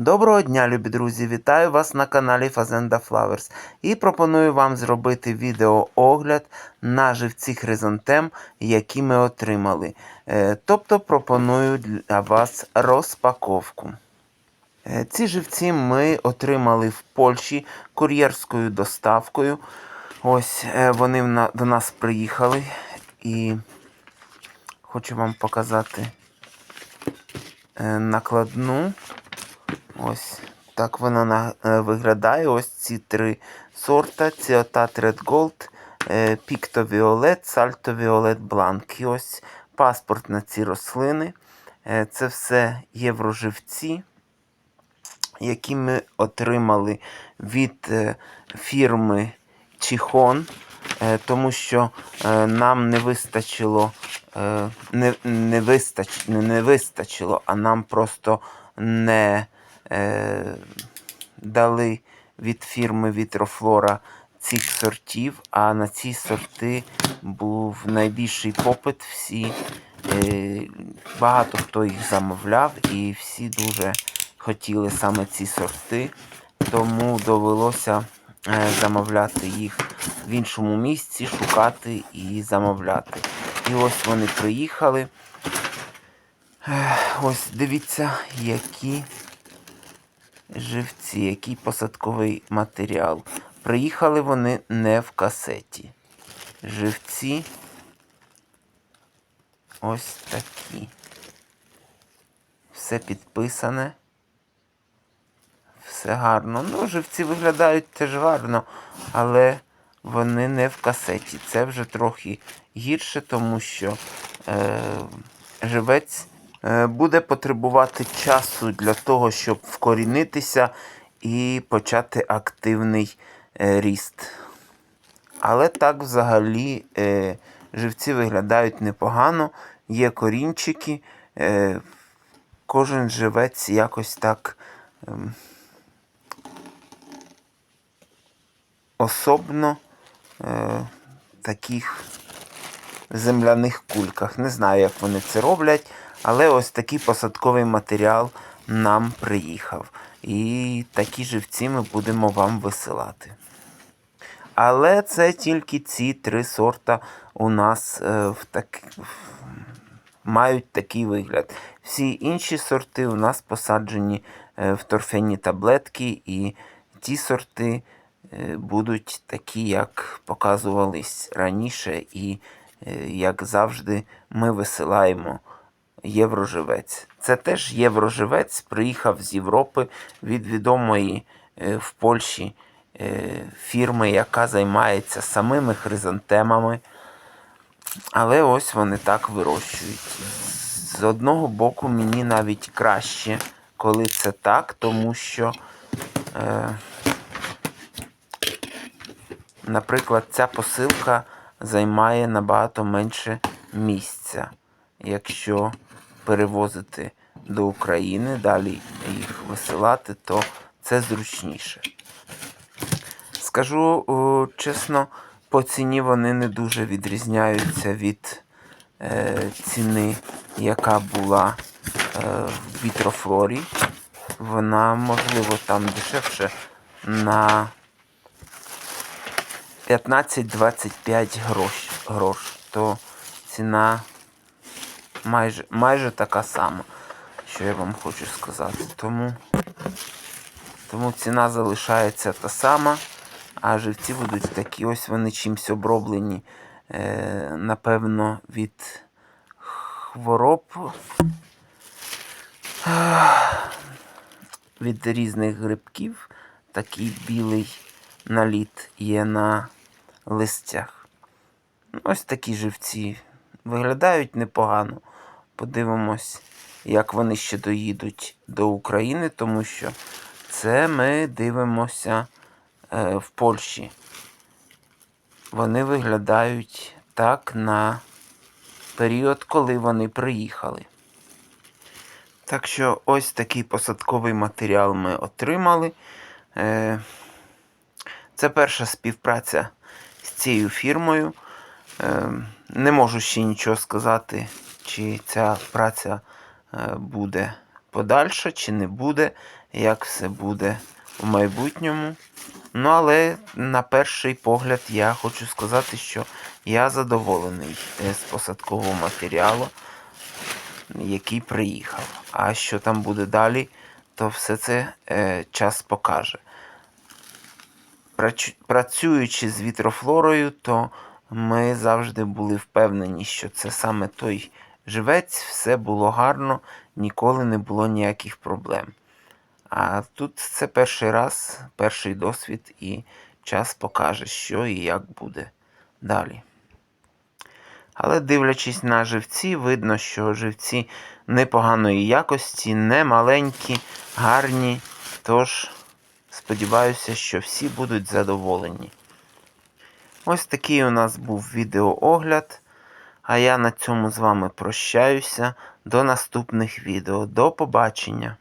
Доброго дня, любі друзі! Вітаю вас на каналі Fazenda Flowers і пропоную вам зробити відеоогляд на живці хризантем, які ми отримали. Е, Тобто пропоную для вас розпаковку. Е, Ці живці ми отримали в Польщі кур'єрською доставкою. Ось е, вони до нас приїхали і хочу вам показати накладну. Ось так вона на, е, виглядає. Ось ці три сорта: Цеотат Red Gold, е, Picto Violet, Salto Violet Blanc. І ось паспорт на ці рослини. Е, це все євроживці, які ми отримали від фірми Чихон, тому що нам не вистачило, не, не, вистач, не вистачило, а нам просто не е, дали від фірми Вітрофлора цих сортів, а на ці сорти був найбільший попит. Всі, е, багато хто їх замовляв, і всі дуже хотіли саме ці сорти, тому довелося е, замовляти їх в іншому місці, шукати і замовляти. І ось вони приїхали. Ось дивіться, які живці, який посадковий матеріал. Приїхали вони не в касеті. Живці ось такі. Все підписане. Все гарно. Ну, живці виглядають теж гарно, але вони не в касеті. Це вже трохи гірше, тому що е, живець буде потребувати часу для того, щоб вкорінитися і почати активний е, ріст. Але так взагалі е, живці виглядають непогано, є корінчики, е, кожен живець якось так ем, особно е, таких земляних кульках. Не знаю, як вони це роблять, але ось такий посадковий матеріал нам приїхав. І такі живці ми будемо вам висилати. Але це тільки ці три сорта у нас е, в так... мають такий вигляд. Всі інші сорти у нас посаджені е, в торфяні таблетки, і ті сорти е, будуть такі, як показувались раніше, і е, як завжди ми висилаємо євроживець. Це теж євроживець приїхав з Європи від відомої е, в Польщі е, фірми, яка займається самими хризантемами. Але ось вони так вирощують. З одного боку, мені навіть краще, коли це так, тому що, е, наприклад, ця посилка займає набагато менше місця, якщо перевозити до України, далі їх висилати, то це зручніше. Скажу чесно, по ціні вони не дуже відрізняються від е, ціни, яка була е, в Вітрофлорі. Вона, можливо, там дешевше на 15-25 грош, грош. То ціна майже, майже така сама, що я вам хочу сказати. Тому, тому ціна залишається та сама. А живці будуть такі, ось вони чимось оброблені, е, напевно, від хвороб, від різних грибків. Такий білий наліт є на листях. Ось такі живці виглядають непогано. Подивимось, як вони ще доїдуть до України, тому що це ми дивимося е, в Польщі. Вони виглядають так на період, коли вони приїхали. Так що ось такий посадковий матеріал ми отримали. Е, Це перша співпраця з цією фірмою. Е, Не можу ще нічого сказати, чи ця праця е, буде подальше, чи не буде, як все буде в майбутньому. Ну, але на перший погляд я хочу сказати, що я задоволений е, з посадкового матеріалу, який приїхав. А що там буде далі, то все це е, час покаже. Працюючи з вітрофлорою, то ми завжди були впевнені, що це саме той живець, все було гарно, ніколи не було ніяких проблем. А тут це перший раз, перший досвід, і час покаже, що і як буде далі. Але дивлячись на живці, видно, що живці непоганої якості, не маленькі, гарні. Тож сподіваюся, що всі будуть задоволені. Ось такий у нас був відеоогляд. А я на цьому з вами прощаюся. До наступних відео. До побачення!